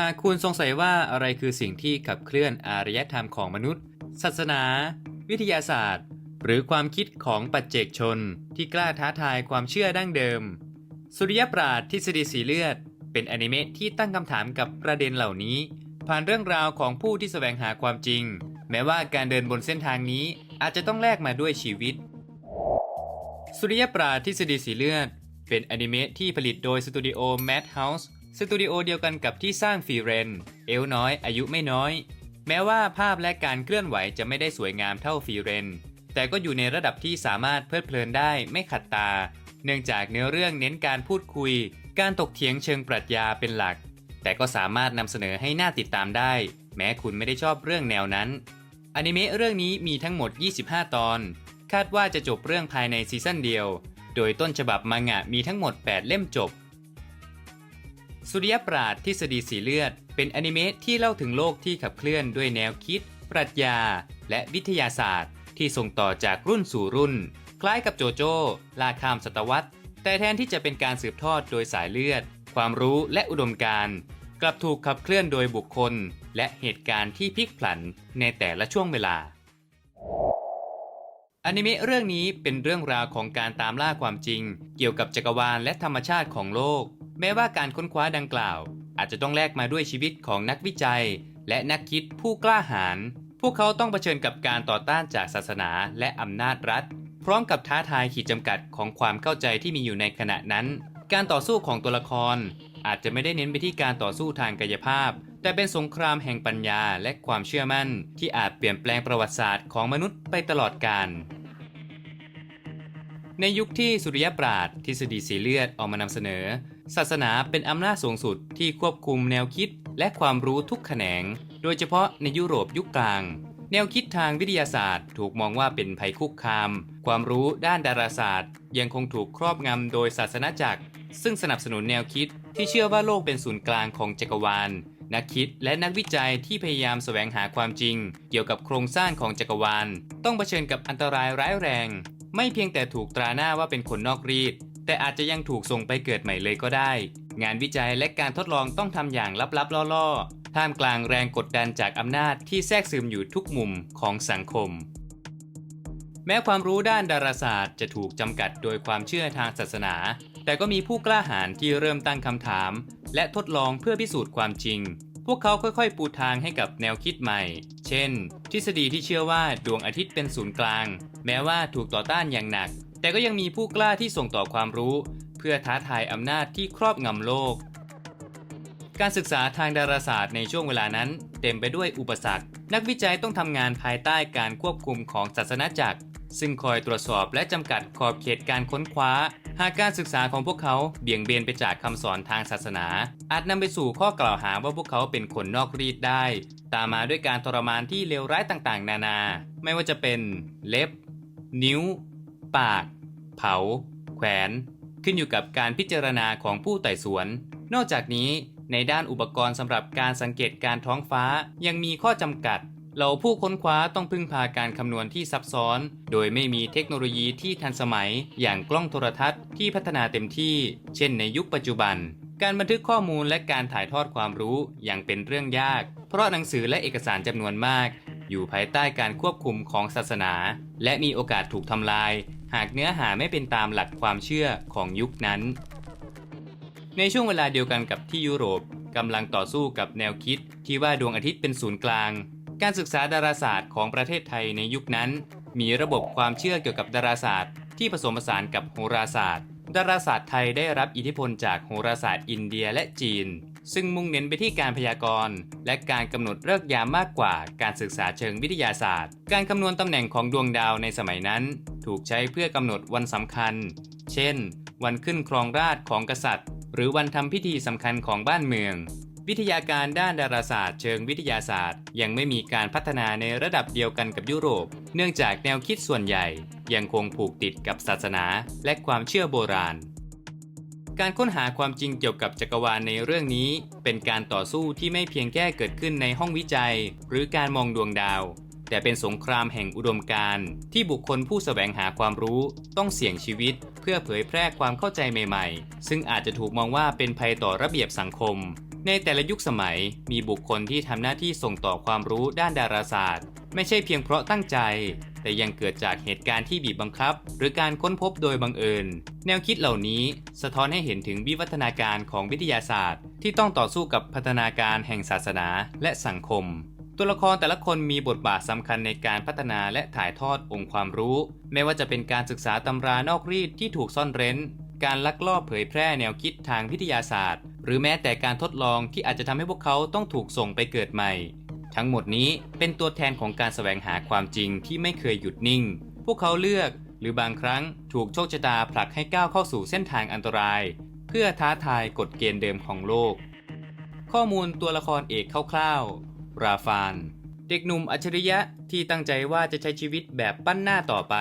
หากคุณสงสัยว่าอะไรคือสิ่งที่ขับเคลื่อนอารยธรรมของมนุษย์ ศาสนา วิทยาศาสตร์ หรือความคิดของปัจเจกชน ที่กล้าท้าทายความเชื่อดั้งเดิม สุริยปราดทฤษฎีสีเลือด เป็นอนิเมะที่ตั้งคำถามกับประเด็นเหล่านี้ ผ่านเรื่องราวของผู้ที่แสวงหาความจริง แม้ว่าการเดินบนเส้นทางนี้อาจจะต้องแลกมาด้วยชีวิต สุริยปราดทฤษฎีสีเลือด เป็นอนิเมะที่ผลิตโดยสตูดิโอ Madhouse สตูดิโอเดียวกันกับที่สร้างฟีเรน เอลน้อย อายุไม่น้อย แม้ว่าภาพและการเคลื่อนไหวจะไม่ได้สวยงามเท่าฟีเรน แต่ก็อยู่ในระดับที่สามารถเพลิดเพลินได้ไม่ขัดตา เนื่องจากเนื้อเรื่องเน้นการพูดคุย การตกเถียงเชิงปรัชญาเป็นหลัก แต่ก็สามารถนำเสนอให้น่าติดตามได้ แม้คุณไม่ได้ชอบเรื่องแนวนั้นอนิเมะเรื่องนี้มีทั้งหมด 25 ตอน คาดว่าจะจบเรื่องภายในซีซั่นเดียว โดยต้นฉบับมังงะมีทั้งหมด 8 เล่มจบ สุริยปราดทฤษฎีสีเลือด เป็นอนิเมะที่เล่าถึงโลกที่ขับเคลื่อนด้วยแนวคิด ปรัชญา และวิทยาศาสตร์ ที่ส่งต่อจากรุ่นสู่รุ่น คล้ายกับโจโจ้ลาขามศตวรรษ แต่แทนที่จะเป็นการสืบทอดโดยสายเลือด ความรู้และอุดมการณ์กลับถูกขับเคลื่อนโดยบุคคล และเหตุการณ์ที่พลิกผันในแต่ละช่วงเวลาอนิเมะเรื่องนี้เป็นเรื่องราวของการตามล่าความจริง เกี่ยวกับจักรวาลและธรรมชาติของโลก แม้ว่าการค้นคว้าดังกล่าว อาจจะต้องแลกมาด้วยชีวิตของนักวิจัย และนักคิดผู้กล้าหาญพวกเขาต้องเผชิญกับการต่อต้านจากศาสนาและอำนาจรัฐ พร้อมกับท้าทายขีดจำกัดของความเข้าใจที่มีอยู่ในขณะนั้น การต่อสู้ของตัวละคร อาจจะไม่ได้เน้นไปที่การต่อสู้ทางกายภาพ แต่เป็นสงครามแห่งปัญญาและความเชื่อมั่น ที่อาจเปลี่ยนแปลงประวัติศาสตร์ของมนุษย์ไปตลอดกาล ในยุคที่สุริยปราดทฤษฎีสีเลือดออกมานำเสนอ ศาสนาเป็นอำนาจสูงสุดที่ควบคุมแนวคิดและความรู้ทุกแขนง โดยเฉพาะในยุโรปยุคกลาง แนวคิดทางวิทยาศาสตร์ ถูกมองว่าเป็นภัยคุกคาม ความรู้ด้านดาราศาสตร์ ยังคงถูกครอบงำโดยศาสนาจักร ซึ่งสนับสนุนแนวคิดที่เชื่อว่าโลกเป็นศูนย์กลางของจักรวาลนักคิดและนักวิจัยที่พยายามแสวงหาความจริง เกี่ยวกับโครงสร้างของจักรวาล ต้องเผชิญกับอันตรายร้ายแรง ไม่เพียงแต่ถูกตราหน้าว่าเป็นคนนอกรีด แต่อาจจะยังถูกส่งไปเกิดใหม่เลยก็ได้ งานวิจัยและการทดลองต้องทำอย่างลับๆล่อๆ ท่ามกลางแรงกดดันจากอำนาจที่แทรกซึมอยู่ทุกมุมของสังคม แม้ความรู้ด้านดาราศาสตร์จะถูกจำกัดโดยความเชื่อทางศาสนา แต่ก็มีผู้กล้าหาญที่เริ่มตั้งคำถาม และทดลองเพื่อพิสูจน์ความจริง พวกเขาค่อยๆ ปูทางให้กับแนวคิดใหม่ เช่น ทฤษฎีที่เชื่อว่าดวงอาทิตย์เป็นศูนย์กลาง แม้ว่าถูกต่อต้านอย่างหนัก แต่ก็ยังมีผู้กล้าที่ส่งต่อความรู้ เพื่อท้าทายอำนาจที่ครอบงำโลก การศึกษาทางดาราศาสตร์ในช่วงเวลานั้น เต็มไปด้วยอุปสรรค นักวิจัยต้องทำงานภายใต้การควบคุมของศาสนาจักร ซึ่งคอยตรวจสอบและจำกัดขอบเขตการค้นคว้า หากการศึกษาของพวกเขาเบี่ยงเบนไปจากคำสอนทางศาสนา อาจนำไปสู่ข้อกล่าวหาว่าพวกเขาเป็นคนนอกรีดได้ ตามมาด้วยการทรมานที่เลวร้ายต่างๆ นานา ไม่ว่าจะเป็นเล็บ นิ้ว ปาก เผา แขวน ขึ้นอยู่กับการพิจารณาของผู้ไต่สวน นอกจากนี้ในด้านอุปกรณ์สำหรับการสังเกตการท้องฟ้ายังมีข้อจำกัด เราผู้ค้นคว้าต้องพึ่งพาการคำนวณที่ซับซ้อน โดยไม่มีเทคโนโลยีที่ทันสมัย อย่างกล้องโทรทัศน์ที่พัฒนาเต็มที่ เช่นในยุคปัจจุบัน การบันทึกข้อมูลและการถ่ายทอดความรู้ยังเป็นเรื่องยาก เพราะหนังสือและเอกสารจำนวนมาก อยู่ภายใต้การควบคุมของศาสนา และมีโอกาสถูกทำลาย หากเนื้อหาไม่เป็นตามหลักความเชื่อของยุคนั้น ในช่วงเวลาเดียวกันกับที่ยุโรปกำลังต่อสู้กับแนวคิดที่ว่าดวงอาทิตย์เป็นศูนย์กลาง การศึกษาดาราศาสตร์ของประเทศไทยในยุคนั้น มีระบบความเชื่อเกี่ยวกับดาราศาสตร์ ที่ผสมผสานกับโหราศาสตร์ ดาราศาสตร์ไทยได้รับอิทธิพลจากโหราศาสตร์อินเดียและจีน ซึ่งมุ่งเน้นไปที่การพยากรณ์ และการกำหนดฤกษ์ยามมากกว่าการศึกษาเชิงวิทยาศาสตร์ การคำนวณตำแหน่งของดวงดาวในสมัยนั้น ถูกใช้เพื่อกำหนดวันสำคัญ เช่น วันขึ้นครองราชของกษัตริย์ หรือวันทำพิธีสำคัญของบ้านเมือง วิทยาการด้านดาราศาสตร์เชิงวิทยาศาสตร์ ยังไม่มีการพัฒนาในระดับเดียวกันกับยุโรป เนื่องจากแนวคิดส่วนใหญ่ ยังคงผูกติดกับศาสนาและความเชื่อโบราณ การค้นหาความจริงเกี่ยวกับจักรวาลในเรื่องนี้ เป็นการต่อสู้ที่ไม่เพียงแค่เกิดขึ้นในห้องวิจัย หรือการมองดวงดาว แต่เป็นสงครามแห่งอุดมการณ์ที่บุคคลผู้แสวงหาความรู้ ต้องเสี่ยงชีวิต เพื่อเผยแพร่ความเข้าใจใหม่ ๆ ซึ่งอาจจะถูกมองว่าเป็นภัยต่อระเบียบสังคม ในแต่ละยุคสมัยมีบุคคลที่ทำหน้าที่ส่งต่อความรู้ด้านดาราศาสตร์ ไม่ใช่เพียงเพราะตั้งใจ แต่ยังเกิดจากเหตุการณ์ที่บีบบังคับ หรือการค้นพบโดยบังเอิญ แนวคิดเหล่านี้สะท้อนให้เห็นถึงวิวัฒนาการของวิทยาศาสตร์ ที่ต้องต่อสู้กับพัฒนาการแห่งศาสนาและสังคม ตัวละครแต่ละคนมีบทบาทสำคัญในการพัฒนาและถ่ายทอดองค์ความรู้ ไม่ว่าจะเป็นการศึกษาตำรานอกรีดที่ถูกซ่อนเร้น การลักลอบเผยแพร่แนวคิดทางวิทยาศาสตร์ หรือแม้แต่การทดลองที่อาจจะทำให้พวกเขาต้องถูกส่งไปเกิดใหม่ ทั้งหมดนี้เป็นตัวแทนของการแสวงหาความจริงที่ไม่เคยหยุดนิ่ง พวกเขาเลือกหรือบางครั้งถูกโชคชะตาผลักให้ก้าวเข้าสู่เส้นทางอันตราย เพื่อท้าทายกฎเกณฑ์เดิมของโลก ข้อมูลตัวละครเอกคร่าวๆ ราฟานเด็กหนุ่มอัจฉริยะที่ตั้งใจว่าจะใช้ชีวิตแบบปั้นหน้าต่อไป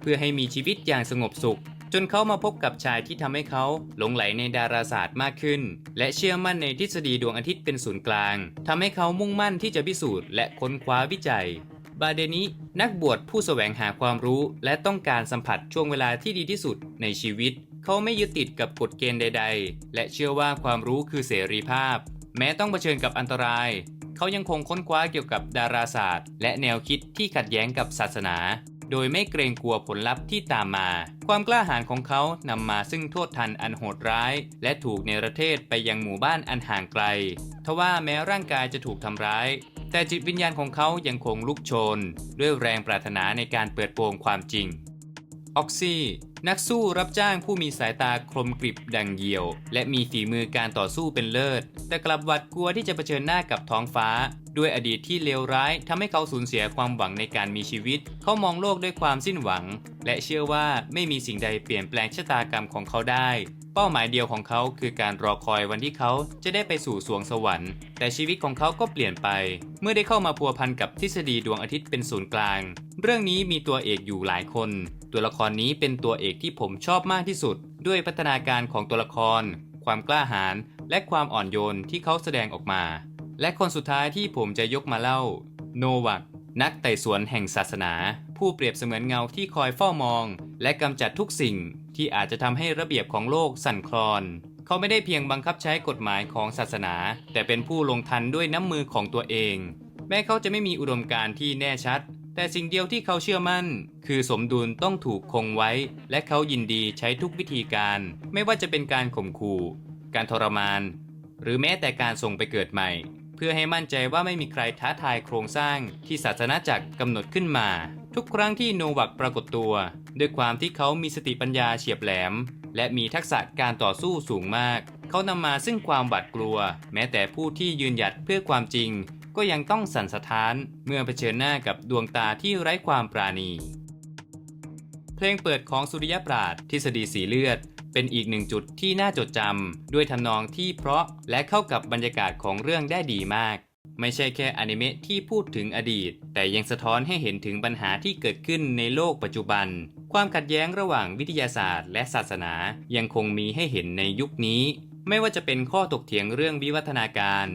เพื่อให้มีชีวิตอย่างสงบสุข จนเขามาพบกับชายที่ทำให้เขาหลงไหลในดาราศาสตร์มากขึ้น และเชื่อมั่นในทฤษฎีดวงอาทิตย์เป็นศูนย์กลางทำให้เขามุ่งมั่นที่จะพิสูจน์และค้นคว้าวิจัย บาเดนินักบวชผู้แสวงหาความรู้ และต้องการสัมผัสช่วงเวลาที่ดีที่สุดในชีวิต เขาไม่ยึดติดกับกฎเกณฑ์ใด ๆ และเชื่อว่าความรู้คือเสรีภาพ แม้ต้องเผชิญกับอันตราย เขายังคงค้นคว้าเกี่ยวกับดาราศาสตร์ และแนวคิดที่ขัดแย้งกับศาสนา โดยไม่เกรงกลัวผลลัพธ์ที่ตามมา ความกล้าหาญของเขานำมาซึ่งโทษทันอันโหดร้าย และถูกเนรเทศไปยังหมู่บ้านอันห่างไกล ทว่าแม้ร่างกายจะถูกทำร้าย แต่จิตวิญญาณของเขายังคงลุกโชน ด้วยแรงปรารถนาในการเปิดโปงความจริงออกซี่ นักสู้รับจ้างผู้มีสายตาคมกริบดังเหยี่ยว และมีฝีมือการต่อสู้เป็นเลิศ แต่กลับหวาดกลัวที่จะเผชิญหน้ากับท้องฟ้า ด้วยอดีตที่เลวร้ายทำให้เขาสูญเสียความหวังในการมีชีวิต เขามองโลกด้วยความสิ้นหวัง และเชื่อว่าไม่มีสิ่งใดเปลี่ยนแปลงชะตากรรมของเขาได้ เป้าหมายเดียวของเขาคือการรอคอยวันที่เขาจะได้ไปสู่สวงสวรรค์ แต่ชีวิตของเขาก็เปลี่ยนไป เมื่อได้เข้ามาพัวพันกับทฤษฎีดวงอาทิตย์เป็นศูนย์กลาง เรื่องนี้มีตัวเอกอยู่หลายคน ตัวละครนี้เป็นตัวเอกที่ผมชอบมากที่สุด ด้วยพัฒนาการของตัวละคร ความกล้าหาญและความอ่อนโยนที่เขาแสดงออกมา และคนสุดท้ายที่ผมจะยกมาเล่า โนวักนักไต่สวนแห่งศาสนา ผู้เปรียบเสมือนเงาที่คอยเฝ้ามอง และกำจัดทุกสิ่งที่อาจจะทำให้ระเบียบของโลกสั่นคลอน เขาไม่ได้เพียงบังคับใช้กฎหมายของศาสนา แต่เป็นผู้ลงทันด้วยน้ำมือของตัวเอง แม้เขาจะไม่มีอุดมการณ์ที่แน่ชัด แต่สิ่งเดียวที่เขาเชื่อมั่น คือสมดุลต้องถูกคงไว้ และเขายินดีใช้ทุกวิธีการ ไม่ว่าจะเป็นการข่มขู่ การทรมาน หรือแม้แต่การส่งไปเกิดใหม่ เพื่อให้มั่นใจว่าไม่มีใครท้าทายโครงสร้างที่ศาสนาจักรกำหนดขึ้นมา ทุกครั้งที่โนวักปรากฏตัว ด้วยความที่เขามีสติปัญญาเฉียบแหลม และมีทักษะการต่อสู้สูงมาก เขานำมาซึ่งความหวาดกลัว แม้แต่ผู้ที่ยืนหยัดเพื่อความจริง ก็ยังต้องสั่นสะท้านเมื่อเผชิญหน้ากับดวงตาที่ไร้ความปราณี เพลงเปิดของสุริยปราดทฤษฎีสีเลือด เป็นอีกหนึ่งจุดที่น่าจดจำด้วยทำนองที่เพราะและเข้ากับบรรยากาศของเรื่องได้ดีมาก ไม่ใช่แค่อนิเมะที่พูดถึงอดีต แต่ยังสะท้อนให้เห็นถึงปัญหาที่เกิดขึ้นในโลกปัจจุบัน ความขัดแย้งระหว่างวิทยาศาสตร์ และศาสนายังคงมีให้เห็นในยุคนี้ ไม่ว่าจะเป็นข้อถกเถียงเรื่องวิวัฒนาการ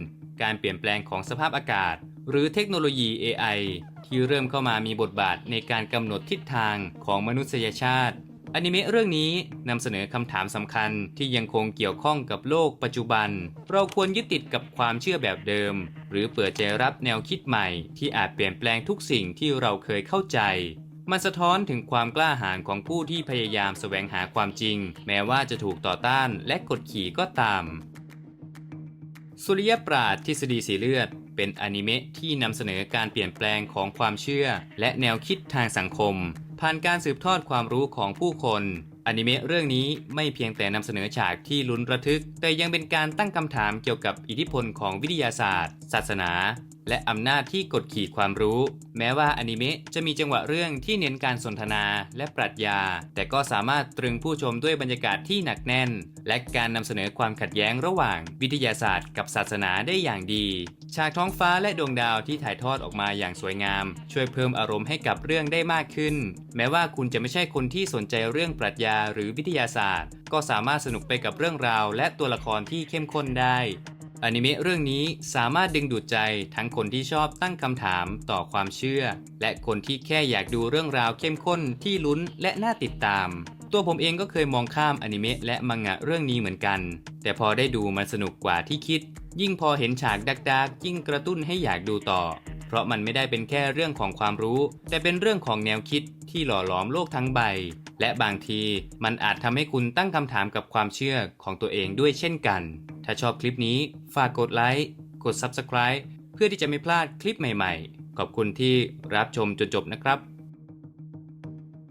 การเปลี่ยนแปลงของสภาพอากาศ หรือเทคโนโลยี AI ที่เริ่มเข้ามามีบทบาทในการกำหนดทิศทางของมนุษยชาติอนิเมะเรื่องนี้นำเสนอคำถามสำคัญที่ยังคงเกี่ยวข้องกับโลกปัจจุบัน เราควรยึดติดกับความเชื่อแบบเดิม หรือเปิดใจรับแนวคิดใหม่ที่อาจเปลี่ยนแปลงทุกสิ่งที่เราเคยเข้าใจ มันสะท้อนถึงความกล้าหาญของผู้ที่พยายามแสวงหาความจริง แม้ว่าจะถูกต่อต้านและกดขี่ก็ตาม สุริยปราดทฤษฎีสีเลือด เป็นอนิเมะที่นำเสนอการเปลี่ยนแปลงของความเชื่อ และแนวคิดทางสังคม ผ่านการสืบทอดความรู้ของผู้คนอนิเมะเรื่องนี้ไม่เพียงแต่นำเสนอฉากที่ลุ้นระทึก แต่ยังเป็นการตั้งคำถามเกี่ยวกับอิทธิพลของวิทยาศาสตร์ ศาสนา และอำนาจที่กดขี่ความรู้ แม้ว่าอนิเมะจะมีจังหวะเรื่องที่เน้นการสนทนาและปรัชญา แต่ก็สามารถตรึงผู้ชมด้วยบรรยากาศที่หนักแน่น และการนำเสนอความขัดแย้งระหว่างวิทยาศาสตร์กับศาสนาได้อย่างดี ฉากท้องฟ้าและดวงดาวที่ถ่ายทอดออกมาอย่างสวยงาม ช่วยเพิ่มอารมณ์ให้กับเรื่องได้มากขึ้น แม้ว่าคุณจะไม่ใช่คนที่สนใจเรื่องปรัชญาหรือวิทยาศาสตร์ ก็สามารถสนุกไปกับเรื่องราว และตัวละครที่เข้มข้นได้ อนิเมะเรื่องนี้สามารถดึงดูดใจทั้งคนที่ชอบตั้งคำถามต่อความเชื่อ และคนที่แค่อยากดูเรื่องราวเข้มข้นที่ลุ้นและน่าติดตาม ตัวผมเองก็เคยมองข้ามอนิเมะและมังงะเรื่องนี้เหมือนกัน แต่พอได้ดูมันสนุกกว่าที่คิด ยิ่งพอเห็นฉากดักๆ ยิ่งกระตุ้นให้อยากดูต่อ เพราะมันไม่ได้เป็นแค่เรื่องของความรู้ แต่เป็นเรื่องของแนวคิดที่หล่อหลอมโลกทั้งใบ และบางทีมันอาจทำให้คุณตั้งคำถามกับความเชื่อของตัวเองด้วยเช่นกัน ถ้าชอบคลิปนี้ฝากกดไลค์ กด Subscribe เพื่อที่จะไม่พลาดคลิปใหม่ๆ ขอบคุณที่รับชมจนจบนะครับ